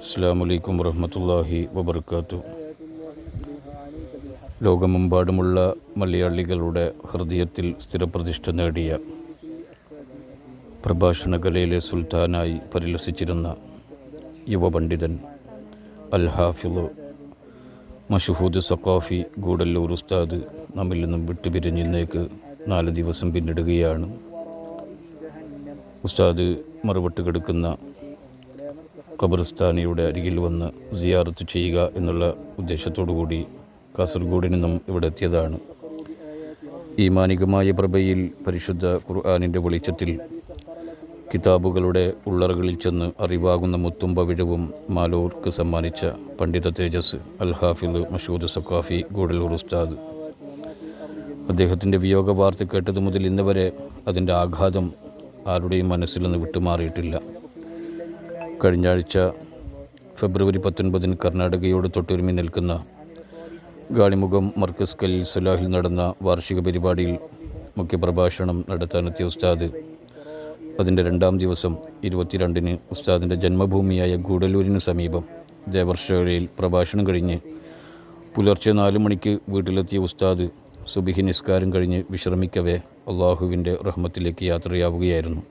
അസ്സാം വലൈക്കും വറഹമത്തല്ലാഹി വബർക്കാത്തു ലോകമെമ്പാടുമുള്ള മലയാളികളുടെ ഹൃദയത്തിൽ സ്ഥിരപ്രതിഷ്ഠ നേടിയ പ്രഭാഷണ കലയിലെ സുൽത്താനായി പരിലസിച്ചിരുന്ന യുവപണ്ഡിതൻ അൽ മഷഹൂദ് സക്കാഫി ഗൂഡല്ലൂർ ഉസ്താദ് നമ്മിൽ നിന്നും വിട്ടുപിരിഞ്ഞിന്നേക്ക് നാല് ദിവസം പിന്നിടുകയാണ്. ഉസ്താദ് മറുപട്ട് കിടക്കുന്ന ഖബർസ്ഥാനിയുടെ അരികിൽ വന്ന് സിയാറത്ത് ചെയ്യുക എന്നുള്ള ഉദ്ദേശത്തോടു കൂടി കാസർഗോഡ് നിന്നും ഇവിടെ എത്തിയതാണ്. ഈ മാനികമായ പ്രഭയിൽ പരിശുദ്ധ ഖുർആാനിന്റെ വെളിച്ചത്തിൽ കിതാബുകളുടെ ഉള്ളറകളിൽ ചെന്ന് അറിവാകുന്ന മുത്തും പവിഴവും മാലോർക്ക് സമ്മാനിച്ച പണ്ഡിത തേജസ് അൽ ഹാഫിദ് മഷൂദ് സക്കാഫി ഗൂഡലൂർ ഉസ്താദ്. അദ്ദേഹത്തിന്റെ വിയോഗ വാർത്ത കേട്ടത് മുതൽ ഇന്ന് വരെ അതിന്റെ ആഘാതം ആരുടെയും മനസ്സിൽ നിന്ന് വിട്ടുമാറിയിട്ടില്ല. കഴിഞ്ഞ ആഴ്ച ഫെബ്രുവരി പത്തൊൻപതിന് കർണാടകയോട് തൊട്ടുരുമി നിൽക്കുന്ന ഗാളിമുഖം മർക്കസ് കലിൽ സുലാഹിൽ നടന്ന വാർഷിക പരിപാടിയിൽ മുഖ്യപ്രഭാഷണം നടത്താനെത്തിയ ഉസ്താദ്. അതിന്റെ രണ്ടാം ദിവസം ഇരുപത്തിരണ്ടിന് ഉസ്താദിന്റെ ജന്മഭൂമിയായ ഗൂഡലൂരിന് സമീപം ദേവർഷയിൽ പ്രഭാഷണം കഴിഞ്ഞ് പുലർച്ചെ നാല് മണിക്ക് വീട്ടിലെത്തിയ ഉസ്താദ് സുബിഹി നിസ്കാരം കഴിഞ്ഞ് വിശ്രമിക്കവേ അള്ളാഹുവിന്റെ റഹ്മത്തിലേക്ക് യാത്രയാവുകയായിരുന്നു.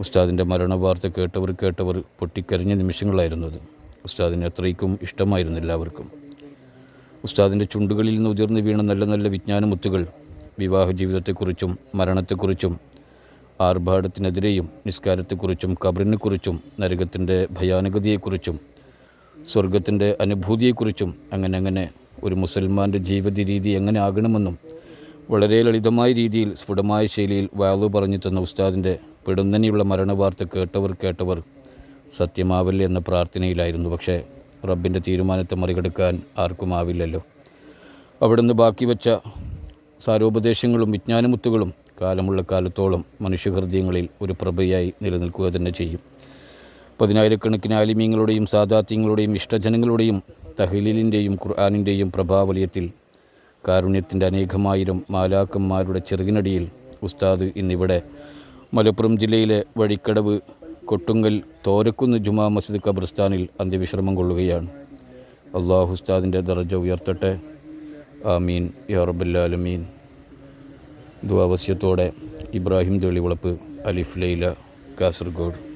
ഉസ്താദിന്റെ മരണവാർത്ത കേട്ടവർ കേട്ടവർ പൊട്ടിക്കരഞ്ഞ നിമിഷങ്ങളായിരുന്നത് ഉസ്താദിന് അത്രയ്ക്കും ഇഷ്ടമായിരുന്നു എല്ലാവർക്കും ഉസ്താദിന്റെ ചുണ്ടുകളിൽ നിന്ന് ഉതിർന്നു വീണ നല്ല നല്ല വിജ്ഞാനമുത്തുകൾ വിവാഹ ജീവിതത്തെക്കുറിച്ചും മരണത്തെക്കുറിച്ചും ആർഭാടത്തിനെതിരെയും നിസ്കാരത്തെക്കുറിച്ചും കബറിനെക്കുറിച്ചും നരകത്തിന്റെ ഭയാനകതയെക്കുറിച്ചും സ്വർഗത്തിന്റെ അനുഭൂതിയെക്കുറിച്ചും അങ്ങനെ അങ്ങനെ ഒരു മുസൽമാന്റെ ജീവിത രീതി എങ്ങനെ ആകണമെന്നും വളരെ ലളിതമായ രീതിയിൽ സ്ഫുടമായ ശൈലിയിൽ വാവു പറഞ്ഞു തന്ന ഉസ്താദിന്റെ പെടുന്നനെയുള്ള മരണവാർത്ത കേട്ടവർ കേട്ടവർ സത്യമാവില്ല എന്ന പ്രാർത്ഥനയിലായിരുന്നു. പക്ഷേ റബ്ബിന്റെ തീരുമാനത്തെ മറികടക്കാൻ ആർക്കും ആവില്ലല്ലോ. അവിടുന്ന് ബാക്കി വെച്ച സാരോപദേശങ്ങളും വിജ്ഞാനമുത്തുകളും കാലമുള്ള കാലത്തോളം മനുഷ്യഹൃദയങ്ങളിൽ ഒരു പ്രഭയായി നിലനിൽക്കുക തന്നെ ചെയ്യും. പതിനായിരക്കണക്കിന് ആലിമീങ്ങളുടെയും സാദാത്യങ്ങളുടെയും ഇഷ്ടജനങ്ങളുടെയും തഹലീലിന്റെയും ഖുർആാനിന്റെയും പ്രഭാവലയത്തിൽ കാരുണ്യത്തിന്റെ അനേകമായിരം മാലാക്കന്മാരുടെ ചെറുകിനടിയിൽ ഉസ്താദ് ഇന്നിവിടെ മലപ്പുറം ജില്ലയിലെ വഴിക്കടവ് കൊട്ടുങ്കൽ തോരക്കുന്ന് ജുമാ മസ്ജിദ് ഖബർസ്ഥാനിൽ അന്ത്യവിശ്രമം കൊള്ളുകയാണ്. അള്ളാഹു ഉസ്താദിന്റെ ദർജ ഉയർത്തട്ടെ. ആമീൻ. യാ റബ്ബല്ലാലമീൻ ദ്വാവസ്യത്തോടെ ഇബ്രാഹിം തെളിവളപ്പ് അലിഫ് ലൈല കാസർഗോഡ്.